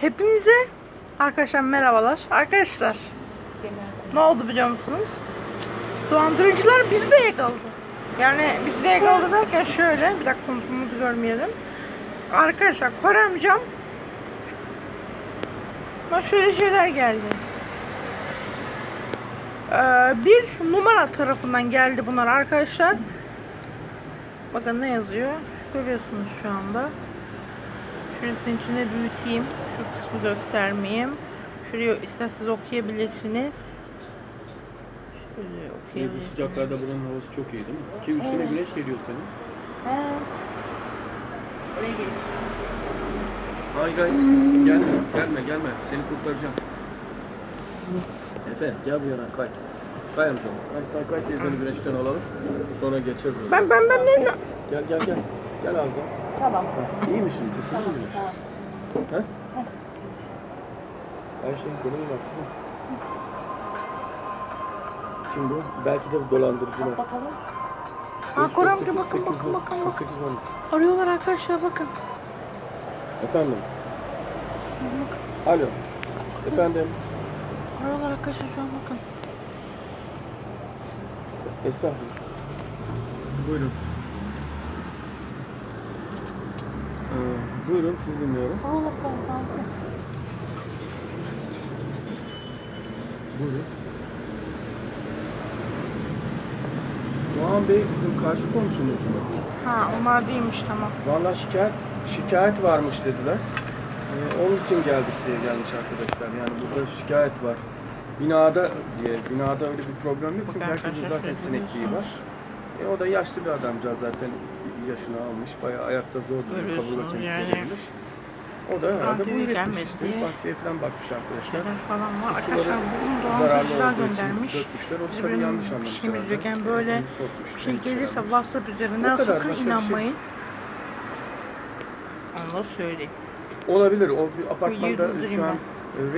Hepinize arkadaşlar merhabalar. Arkadaşlar ne oldu biliyor musunuz? Dolandırıcılar bizi de yakaladı. Yani bizi de yakaladı derken şöyle bir dakika konuşmamızı görmeyelim. Arkadaşlar Koremcam bak şöyle şeyler geldi. Ee, bir numara tarafından geldi bunlar arkadaşlar. Bakın ne yazıyor. Görüyorsunuz şu anda. Şurasının içine büyüteyim. Şu kısmı göstermeyeyim. Şuraya isterseniz okuyabilirsiniz. Şöyle Şimdi bu okuyabilirsiniz. sıcaklarda buranın havası çok iyi değil mi? Ki üstüne Evet. güneş geliyor senin. He. Hayır hayır. Gelme, gelme, gelme. Seni kurtaracağım. Efe gel bu yana kay. Kay amcam. Kay kay kay teyzeni güneşten alalım. Sonra oraya. Ben ben ben ben. Gel gel gel. Gel Azra. Tamam. İyi misin? Kesin iyi misin? Ha? Her şeyin konuyu bak. Bu? Belki de dolandırıcılar. Bakalım. Aa Kor amca bakın bakın bakın bakın. Arıyorlar arkadaşlar bakın. Efendim. Bakın. Alo. Efendim. Arıyorlar arkadaşlar şu an bakın. Estağfurullah. Buyurun. Ee, buyurun siz dinliyorum. Buyurun. Doğan Bey bizim karşı komşumuz mu? Ha onlar değilmiş tamam. Vallahi şikayet şikayet varmış dediler. Ee, onun için geldik diye gelmiş arkadaşlar. Yani burada şikayet var. Binada diye, binada öyle bir problem yok çünkü herkesin zaten şöyle sinekliği var. E, o da yaşlı bir adamcağız zaten yaşını almış. Bayağı ayakta zor duruyor. Kaburga kemikleri yani. verilmiş. O da herhalde bu üretmiş işte. Bahçeye falan bakmış arkadaşlar. Şeyler falan var. Arkadaşlar bunu olduğu için göndermiş. dökmüşler. O Biz tabii benim yanlış şeyimiz yokken böyle Korkmuş, Bir şey gelirse WhatsApp üzerinden sakın şey- inanmayın. Onu da söyleyeyim. Olabilir. O bir apartmanda şu an e,